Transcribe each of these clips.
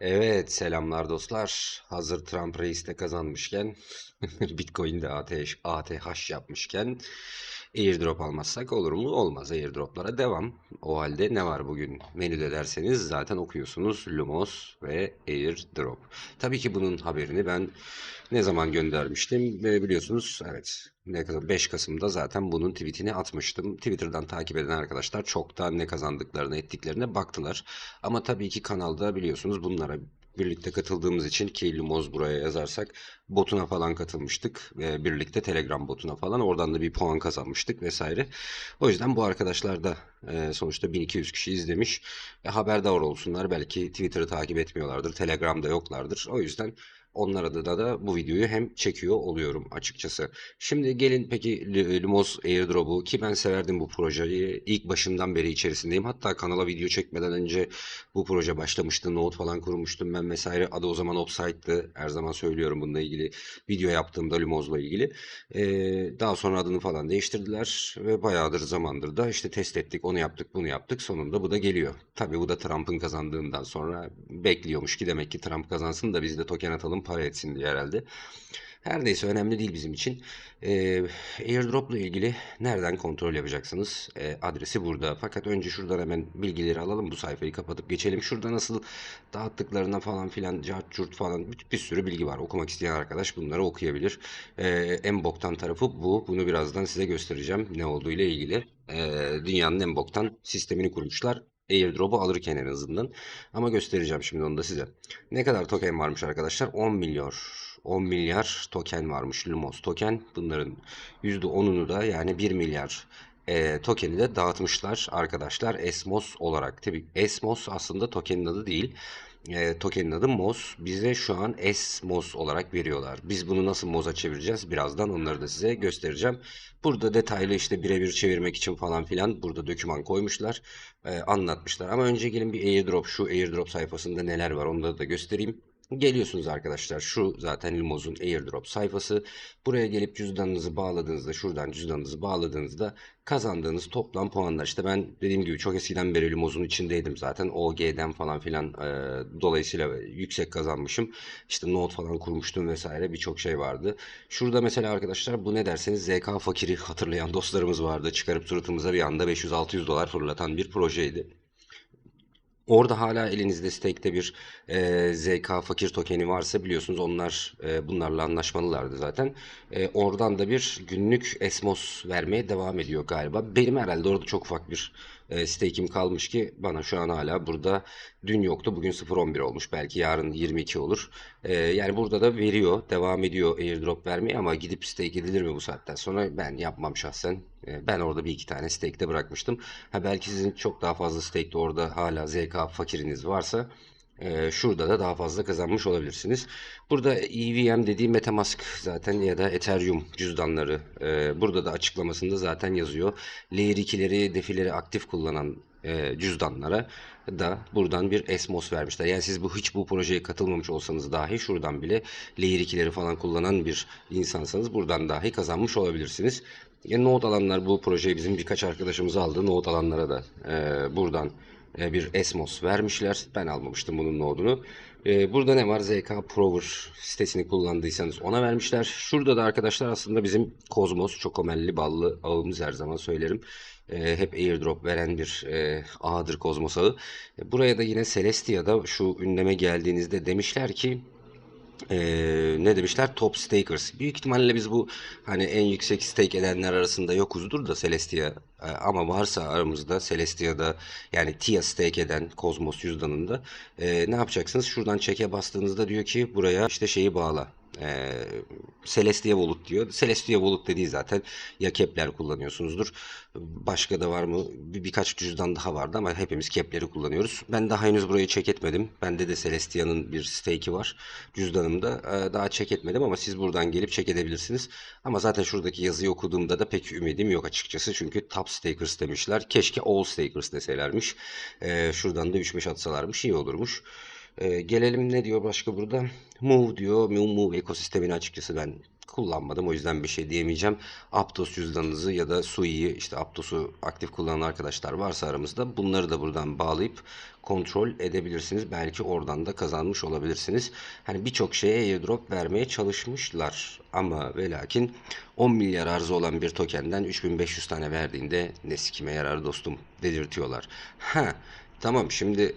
Evet, selamlar dostlar. Hazır Trump reis de kazanmışken, Bitcoin'de ATH, ATH yapmışken airdrop almazsak olur mu? Olmaz. Airdroplara devam. O halde ne var bugün menüde derseniz zaten okuyorsunuz. Lumos ve airdrop. Tabii ki bunun haberini ben ne zaman göndermiştim? Ve biliyorsunuz evet ne kadar 5 Kasım'da zaten bunun tweetini atmıştım. Twitter'dan takip eden arkadaşlar çoktan ne kazandıklarını ettiklerine baktılar. Ama tabii ki kanalda biliyorsunuz bunlara birlikte katıldığımız için ki Lumoz buraya yazarsak botuna falan katılmıştık ve birlikte Telegram botuna falan oradan da bir puan kazanmıştık vesaire. O yüzden bu arkadaşlar da e, sonuçta 1200 kişi izlemiş. E, haberdar olsunlar. Belki Twitter'ı takip etmiyorlardır. Telegram'da yoklardır. O yüzden onlar adına da bu videoyu hem çekiyor oluyorum açıkçası. Şimdi gelin peki Lumos Airdrop'u ki ben severdim bu projeyi. İlk başından beri içerisindeyim. Hatta kanala video çekmeden önce bu proje başlamıştı. Note falan kurmuştum ben vesaire. Adı o zaman Offsite'dı. Her zaman söylüyorum bununla ilgili. Video yaptığımda Lumos'la ilgili. Ee, daha sonra adını falan değiştirdiler ve bayağıdır zamandır da işte test ettik, onu yaptık, bunu yaptık. Sonunda bu da geliyor. Tabii bu da Trump'ın kazandığından sonra bekliyormuş ki demek ki Trump kazansın da biz de token atalım para etsin diye herhalde. Her neyse önemli değil bizim için. Ee, airdrop ile ilgili nereden kontrol yapacaksınız? Ee, adresi burada. Fakat önce şuradan hemen bilgileri alalım. Bu sayfayı kapatıp geçelim. Şurada nasıl dağıttıklarına falan filan, cart falan bir, bir sürü bilgi var. Okumak isteyen arkadaş bunları okuyabilir. Ee, en boktan tarafı bu. Bunu birazdan size göstereceğim ne olduğu ile ilgili. Ee, dünyanın en boktan sistemini kurmuşlar. Airdrop'u alırken en azından. Ama göstereceğim şimdi onu da size. Ne kadar token varmış arkadaşlar? 10 milyar. 10 milyar token varmış Lumos token. Bunların %10'unu da yani 1 milyar e, token'i de dağıtmışlar arkadaşlar Esmos olarak. Tabii Esmos aslında tokenin adı değil. E, tokenin adı MOS. Bize şu an Esmos olarak veriyorlar. Biz bunu nasıl MOS'a çevireceğiz? Birazdan onları da size göstereceğim. Burada detaylı işte birebir çevirmek için falan filan burada doküman koymuşlar. e, anlatmışlar. Ama önce gelin bir airdrop şu airdrop sayfasında neler var onları da göstereyim. Geliyorsunuz arkadaşlar. Şu zaten Lumos'un airdrop sayfası. Buraya gelip cüzdanınızı bağladığınızda, şuradan cüzdanınızı bağladığınızda kazandığınız toplam puanlar. İşte ben dediğim gibi çok eskiden beri Lumos'un içindeydim zaten. OG'den falan filan e, dolayısıyla yüksek kazanmışım. İşte note falan kurmuştum vesaire birçok şey vardı. Şurada mesela arkadaşlar bu ne derseniz ZK fakiri hatırlayan dostlarımız vardı. Çıkarıp suratımıza bir anda 500-600 dolar fırlatan bir projeydi. Orada hala elinizde stake'te bir e, ZK fakir tokeni varsa biliyorsunuz onlar e, bunlarla anlaşmalılardı zaten. E, oradan da bir günlük Esmos vermeye devam ediyor galiba. Benim herhalde orada çok ufak bir e, stake'im kalmış ki bana şu an hala burada dün yoktu bugün 0.11 olmuş belki yarın 22 olur. E, yani burada da veriyor devam ediyor airdrop vermeye ama gidip stake edilir mi bu saatten sonra ben yapmam şahsen. E, ben orada bir iki tane stake'te bırakmıştım. Ha belki sizin çok daha fazla stake'te orada hala ZK fakiriniz varsa e, şurada da daha fazla kazanmış olabilirsiniz. Burada EVM dediği MetaMask zaten ya da Ethereum cüzdanları. E, burada da açıklamasında zaten yazıyor. Layer 2'leri, defileri aktif kullanan e, cüzdanlara da buradan bir Esmos vermişler. Yani siz bu hiç bu projeye katılmamış olsanız dahi şuradan bile Layer 2'leri falan kullanan bir insansanız buradan dahi kazanmış olabilirsiniz. Ya Node alanlar bu projeyi bizim birkaç arkadaşımız aldı. Node alanlara da e, buradan e, bir Esmos vermişler. Ben almamıştım bunun Node'unu. E, burada ne var? ZK Prover sitesini kullandıysanız ona vermişler. Şurada da arkadaşlar aslında bizim Kozmos, Çokomelli, Ballı ağımız her zaman söylerim. E, hep airdrop veren bir e, ağdır Kozmos ağı. E, buraya da yine Celestia'da şu ünleme geldiğinizde demişler ki ee, ne demişler? Top stakers. Büyük ihtimalle biz bu hani en yüksek stake edenler arasında yokuzdur da Celestia Ee, ama varsa aramızda Celestia'da yani TIA stake eden Cosmos cüzdanında ee, ne yapacaksınız? Şuradan çeke bastığınızda diyor ki buraya işte şeyi bağla. Ee, Celestia Wallet diyor. Celestia Wallet dediği zaten ya Kepler kullanıyorsunuzdur. Başka da var mı? Bir, birkaç cüzdan daha vardı ama hepimiz Kepler'i kullanıyoruz. Ben daha henüz burayı check etmedim. Bende de Celestia'nın bir stake'i var cüzdanımda. Ee, daha check etmedim ama siz buradan gelip check edebilirsiniz. Ama zaten şuradaki yazıyı okuduğumda da pek ümidim yok açıkçası. Çünkü top stakers demişler. Keşke all stakers deselermiş. Ee, şuradan da 3-5 atsalarmış iyi olurmuş. Ee, gelelim ne diyor başka burada? Move diyor. Move, ekosistemini açıkçası ben kullanmadım. O yüzden bir şey diyemeyeceğim. Aptos cüzdanınızı ya da Sui'yi işte Aptos'u aktif kullanan arkadaşlar varsa aramızda bunları da buradan bağlayıp kontrol edebilirsiniz. Belki oradan da kazanmış olabilirsiniz. Hani birçok şeye airdrop vermeye çalışmışlar. Ama ve lakin 10 milyar arzı olan bir tokenden 3500 tane verdiğinde ne sikime yarar dostum dedirtiyorlar. Ha tamam şimdi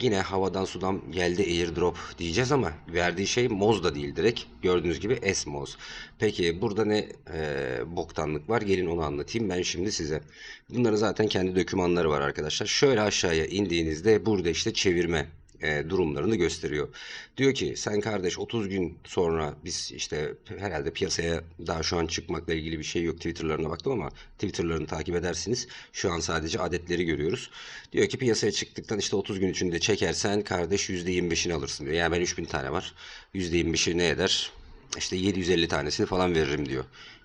Yine havadan sudan geldi airdrop diyeceğiz ama verdiği şey Moz da değil direkt. Gördüğünüz gibi S-Moz. Peki burada ne e, boktanlık var? Gelin onu anlatayım ben şimdi size. Bunların zaten kendi dokümanları var arkadaşlar. Şöyle aşağıya indiğinizde burada işte çevirme e, durumlarını gösteriyor. Diyor ki sen kardeş 30 gün sonra biz işte herhalde piyasaya daha şu an çıkmakla ilgili bir şey yok Twitter'larına baktım ama Twitter'larını takip edersiniz. Şu an sadece adetleri görüyoruz. Diyor ki piyasaya çıktıktan işte 30 gün içinde çekersen kardeş %25'ini alırsın diyor. Yani ben 3000 tane var. %25'i ne eder? İşte 750 tanesini falan veririm diyor.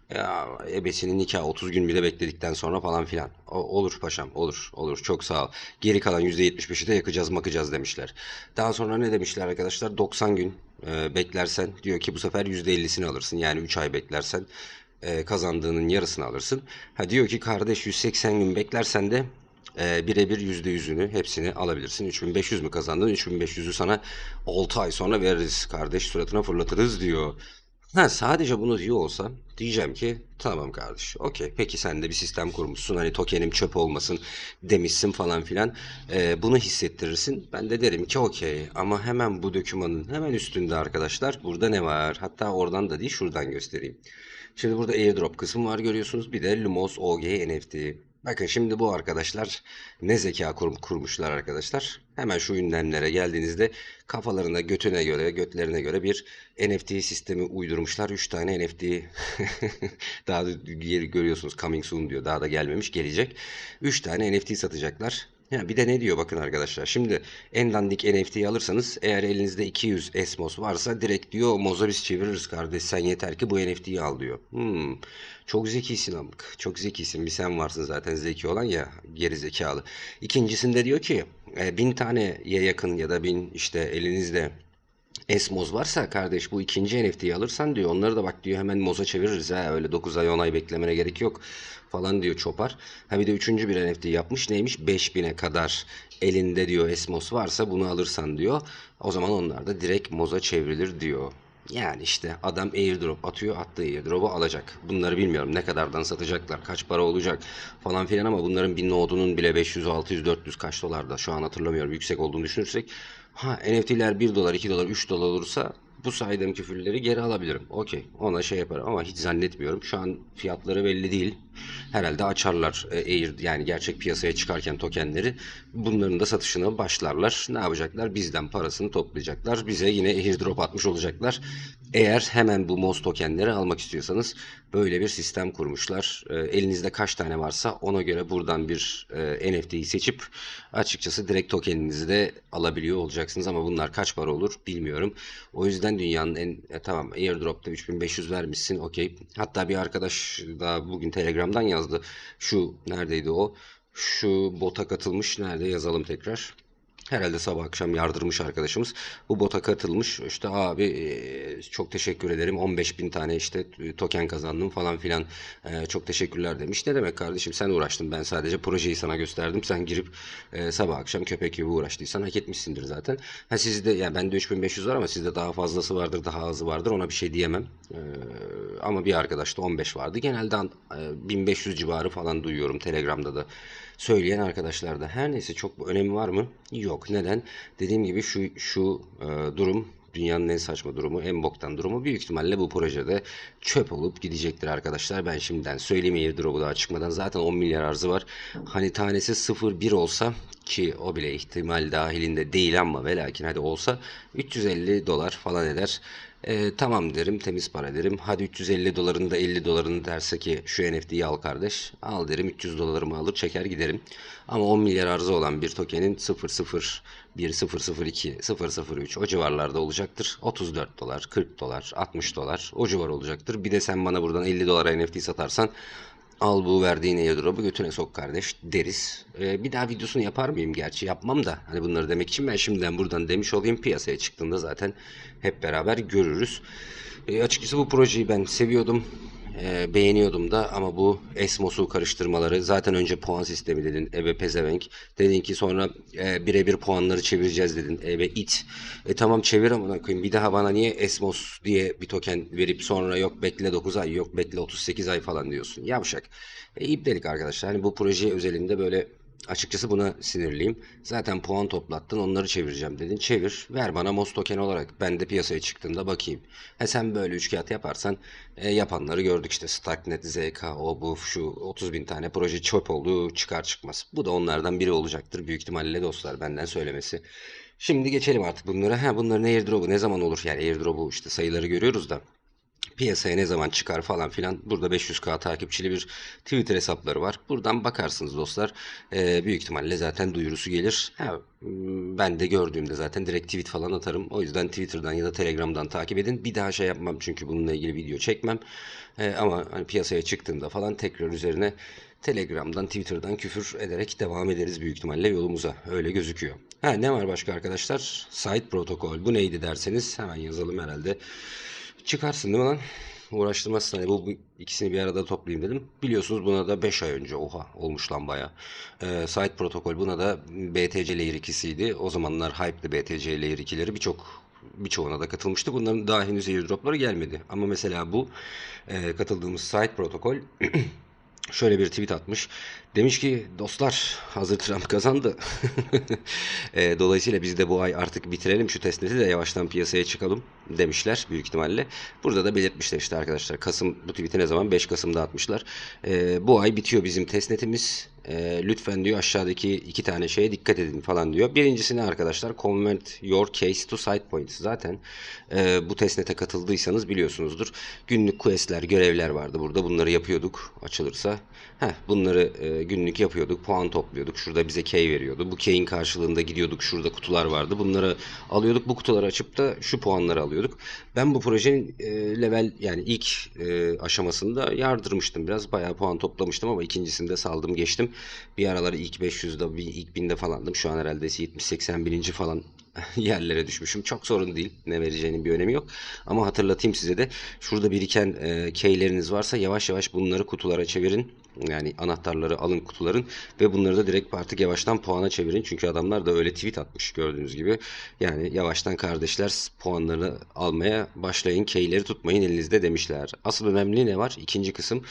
Ya ebesinin nikahı 30 gün bile bekledikten sonra falan filan. O, olur paşam olur olur çok sağ ol. Geri kalan %75'i de yakacağız makacağız demişler. Daha sonra ne demişler arkadaşlar 90 gün e, beklersen diyor ki bu sefer %50'sini alırsın. Yani 3 ay beklersen e, kazandığının yarısını alırsın. Ha diyor ki kardeş 180 gün beklersen de e, birebir %100'ünü hepsini alabilirsin. 3500 mü kazandın? 3500'ü sana 6 ay sonra veririz kardeş suratına fırlatırız diyor. Ha, sadece bunu diyor olsa diyeceğim ki tamam kardeş okey peki sen de bir sistem kurmuşsun hani tokenim çöp olmasın demişsin falan filan Ee, bunu hissettirirsin. Ben de derim ki okey ama hemen bu dokümanın hemen üstünde arkadaşlar burada ne var? Hatta oradan da değil şuradan göstereyim. Şimdi burada airdrop kısmı var görüyorsunuz bir de Lumos OG NFT Bakın şimdi bu arkadaşlar ne zeka kur- kurmuşlar arkadaşlar. Hemen şu ünlemlere geldiğinizde kafalarına götüne göre, götlerine göre bir NFT sistemi uydurmuşlar. 3 tane NFT daha da görüyorsunuz coming soon diyor. Daha da gelmemiş gelecek. 3 tane NFT satacaklar. Ya bir de ne diyor bakın arkadaşlar. Şimdi en dandik NFT'yi alırsanız eğer elinizde 200 Esmos varsa direkt diyor moza biz çeviririz kardeş sen yeter ki bu NFT'yi al diyor. Hmm, çok zekisin amık. Çok zekisin. Bir sen varsın zaten zeki olan ya geri zekalı. İkincisinde diyor ki e, bin taneye yakın ya da bin işte elinizde Esmoz varsa kardeş bu ikinci NFT'yi alırsan diyor onları da bak diyor hemen moza çeviririz ha öyle 9 ay 10 ay beklemene gerek yok falan diyor çopar. Ha bir de üçüncü bir NFT yapmış neymiş 5000'e kadar elinde diyor Esmos varsa bunu alırsan diyor o zaman onlar da direkt moza çevrilir diyor. Yani işte adam airdrop atıyor attığı airdrop'u alacak. Bunları bilmiyorum ne kadardan satacaklar kaç para olacak falan filan ama bunların bir nodunun bile 500 600 400 kaç dolarda şu an hatırlamıyorum yüksek olduğunu düşünürsek Ha NFT'ler 1 dolar, 2 dolar, 3 dolar olursa bu saydığım küfürleri geri alabilirim. Okey. Ona şey yaparım ama hiç zannetmiyorum. Şu an fiyatları belli değil. Herhalde açarlar e, Air yani gerçek piyasaya çıkarken tokenleri. Bunların da satışına başlarlar. Ne yapacaklar? Bizden parasını toplayacaklar. Bize yine airdrop atmış olacaklar. Eğer hemen bu MOZ tokenleri almak istiyorsanız böyle bir sistem kurmuşlar. E, elinizde kaç tane varsa ona göre buradan bir e, NFT'yi seçip açıkçası direkt tokeninizi de alabiliyor olacaksınız ama bunlar kaç para olur bilmiyorum. O yüzden dünyanın en e, tamam airdrop'ta 3500 vermişsin okey. Hatta bir arkadaş da bugün Telegram'dan yazdı. Şu neredeydi o? Şu bota katılmış. Nerede yazalım tekrar. Herhalde sabah akşam yardırmış arkadaşımız. Bu bota katılmış. İşte abi çok teşekkür ederim. 15 bin tane işte token kazandım falan filan. Çok teşekkürler demiş. Ne demek kardeşim sen uğraştın. Ben sadece projeyi sana gösterdim. Sen girip sabah akşam köpek gibi uğraştıysan hak etmişsindir zaten. Ha sizde yani bende 3500 var ama sizde daha fazlası vardır, daha azı vardır. Ona bir şey diyemem. Ama bir arkadaşta 15 vardı. Genelde e, 1500 civarı falan duyuyorum Telegram'da da söyleyen arkadaşlar da. Her neyse çok bir önemi var mı? Yok. Neden? Dediğim gibi şu şu e, durum dünyanın en saçma durumu, en boktan durumu büyük ihtimalle bu projede çöp olup gidecektir arkadaşlar. Ben şimdiden söyleyeyim airdrop'u daha çıkmadan zaten 10 milyar arzı var. Hani tanesi 0-1 olsa ki o bile ihtimal dahilinde değil ama ve lakin hadi olsa 350 dolar falan eder. E, tamam derim temiz para derim. Hadi 350 dolarını da 50 dolarını derse ki şu NFT'yi al kardeş. Al derim 300 dolarımı alır çeker giderim. Ama 10 milyar arzı olan bir tokenin 001, 002, 003 o civarlarda olacaktır. 34 dolar, 40 dolar, 60 dolar o civar olacaktır. Bir de sen bana buradan 50 dolara NFT satarsan Al bu verdiğin airdrop'u götüne sok kardeş deriz. Ee, bir daha videosunu yapar mıyım gerçi yapmam da hani bunları demek için ben şimdiden buradan demiş olayım piyasaya çıktığında zaten hep beraber görürüz. Ee, açıkçası bu projeyi ben seviyordum. Ee, beğeniyordum da ama bu Esmos'u karıştırmaları zaten önce puan sistemi dedin ebe pezevenk. Dedin ki sonra e, birebir puanları çevireceğiz dedin ebe it. E tamam çevir amına koyayım bir daha bana niye Esmos diye bir token verip sonra yok bekle 9 ay yok bekle 38 ay falan diyorsun. Yavşak. E, iptelik arkadaşlar. Hani bu proje özelinde böyle Açıkçası buna sinirliyim. Zaten puan toplattın onları çevireceğim dedin. Çevir ver bana MOS token olarak. Ben de piyasaya çıktığımda bakayım. He sen böyle üç kağıt yaparsan e, yapanları gördük işte. Starknet, ZK, o bu şu 30 bin tane proje çöp oldu çıkar çıkmaz. Bu da onlardan biri olacaktır büyük ihtimalle dostlar benden söylemesi. Şimdi geçelim artık bunlara. Ha bunların airdrop'u ne zaman olur? Yani airdrop'u işte sayıları görüyoruz da piyasaya ne zaman çıkar falan filan. Burada 500k takipçili bir Twitter hesapları var. Buradan bakarsınız dostlar. Ee, büyük ihtimalle zaten duyurusu gelir. Ha, ben de gördüğümde zaten direkt tweet falan atarım. O yüzden Twitter'dan ya da Telegram'dan takip edin. Bir daha şey yapmam çünkü bununla ilgili video çekmem. Ee, ama hani piyasaya çıktığında falan tekrar üzerine Telegram'dan, Twitter'dan küfür ederek devam ederiz büyük ihtimalle yolumuza. Öyle gözüküyor. Ha ne var başka arkadaşlar? Site protokol. Bu neydi derseniz hemen yazalım herhalde. Çıkarsın değil mi lan? Uğraştırmazsın. Hani bu, bu ikisini bir arada toplayayım dedim. Biliyorsunuz buna da 5 ay önce oha olmuş lan baya. Ee, site protokol buna da BTC Layer 2'siydi. O zamanlar hype'lı BTC Layer 2'leri birçok birçoğuna da katılmıştı. Bunların daha henüz airdropları gelmedi. Ama mesela bu e, katıldığımız site protokol şöyle bir tweet atmış. Demiş ki dostlar hazır Trump kazandı. E, dolayısıyla biz de bu ay artık bitirelim şu testneti de yavaştan piyasaya çıkalım demişler büyük ihtimalle. Burada da belirtmişler işte arkadaşlar. Kasım bu tweet'i ne zaman? 5 Kasım'da atmışlar. E, bu ay bitiyor bizim testnetimiz. E, lütfen diyor aşağıdaki iki tane şeye dikkat edin falan diyor. Birincisini arkadaşlar convert your case to site points. Zaten e, bu testnete katıldıysanız biliyorsunuzdur. Günlük questler, görevler vardı burada. Bunları yapıyorduk açılırsa. Heh, bunları e, günlük yapıyorduk. Puan topluyorduk. Şurada bize key veriyordu. Bu key'in karşılığında gidiyorduk. Şurada kutular vardı. Bunları alıyorduk. Bu kutuları açıp da şu puanları alıyorduk. Ben bu projenin e, level yani ilk e, aşamasında yardırmıştım biraz. Bayağı puan toplamıştım ama ikincisinde saldım geçtim. Bir aralar ilk 500'de, bir- ilk 1000'de falandım. Şu an herhalde 70-80 bininci falan yerlere düşmüşüm. Çok sorun değil. Ne vereceğinin bir önemi yok. Ama hatırlatayım size de şurada biriken e, keyleriniz varsa yavaş yavaş bunları kutulara çevirin. Yani anahtarları alın kutuların ve bunları da direkt artık yavaştan puana çevirin. Çünkü adamlar da öyle tweet atmış gördüğünüz gibi. Yani yavaştan kardeşler puanları almaya başlayın. Keyleri tutmayın elinizde demişler. Asıl önemli ne var? İkinci kısım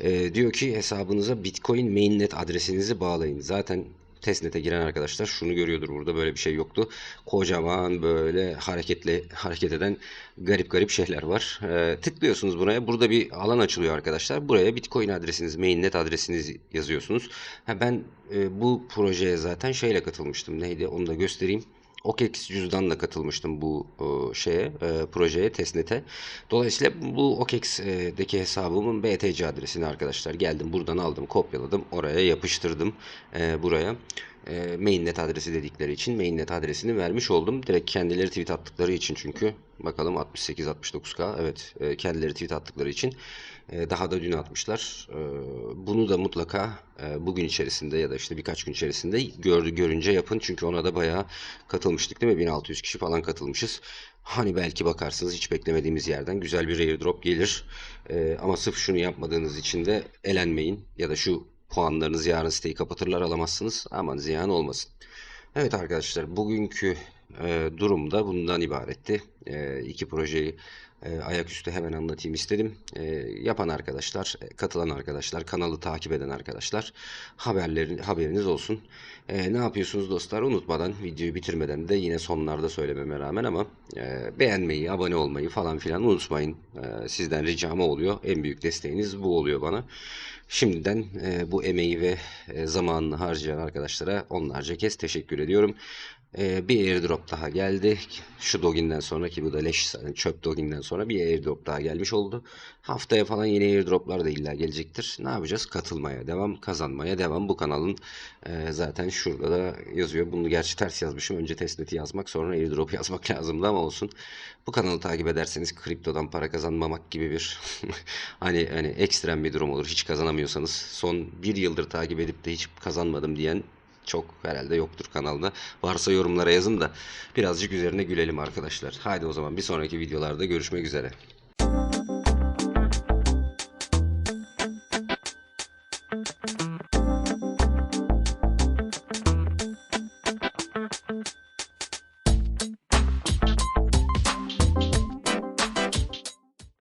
e, diyor ki hesabınıza Bitcoin mainnet adresinizi bağlayın. Zaten testnet'e giren arkadaşlar şunu görüyordur burada böyle bir şey yoktu. Kocaman böyle hareketli hareket eden garip garip şeyler var. Ee, tıklıyorsunuz buraya. Burada bir alan açılıyor arkadaşlar. Buraya Bitcoin adresiniz, mainnet adresinizi yazıyorsunuz. Ha, ben e, bu projeye zaten şeyle katılmıştım. Neydi? Onu da göstereyim. OKEX cüzdanla katılmıştım bu e, şeye, e, projeye, testnet'e. Dolayısıyla bu OKEX'deki hesabımın BTC adresini arkadaşlar geldim buradan aldım, kopyaladım, oraya yapıştırdım e, buraya. E, mainnet adresi dedikleri için mainnet adresini vermiş oldum. Direkt kendileri tweet attıkları için çünkü bakalım 68-69k evet e, kendileri tweet attıkları için e, daha da dün atmışlar. E, bunu da mutlaka e, bugün içerisinde ya da işte birkaç gün içerisinde gördü görünce yapın. Çünkü ona da bayağı katılmıştık değil mi? 1600 kişi falan katılmışız. Hani belki bakarsınız hiç beklemediğimiz yerden güzel bir airdrop gelir. E, ama sırf şunu yapmadığınız için de elenmeyin. Ya da şu puanlarınızı yarın siteyi kapatırlar alamazsınız. Aman ziyan olmasın. Evet arkadaşlar bugünkü e, durum da bundan ibaretti. E, iki projeyi e, ayaküstü hemen anlatayım istedim. E, yapan arkadaşlar, e, katılan arkadaşlar, kanalı takip eden arkadaşlar haberlerin haberiniz olsun. E, ne yapıyorsunuz dostlar? Unutmadan videoyu bitirmeden de yine sonlarda söylememe rağmen ama e, beğenmeyi, abone olmayı falan filan unutmayın. E, sizden ricam o oluyor. En büyük desteğiniz bu oluyor bana. Şimdiden e, bu emeği ve e, zamanını harcayan arkadaşlara onlarca kez teşekkür ediyorum. Ee, bir airdrop daha geldi. Şu doginden sonra ki bu da leş zaten çöp doginden sonra bir airdrop daha gelmiş oldu. Haftaya falan yeni airdroplar da illa gelecektir. Ne yapacağız? Katılmaya devam, kazanmaya devam. Bu kanalın e, zaten şurada da yazıyor. Bunu gerçi ters yazmışım. Önce testnet'i yazmak sonra airdrop yazmak lazımdı ama olsun. Bu kanalı takip ederseniz kriptodan para kazanmamak gibi bir hani hani ekstrem bir durum olur. Hiç kazanamıyorsanız son bir yıldır takip edip de hiç kazanmadım diyen çok herhalde yoktur kanalda. Varsa yorumlara yazın da birazcık üzerine gülelim arkadaşlar. Haydi o zaman bir sonraki videolarda görüşmek üzere.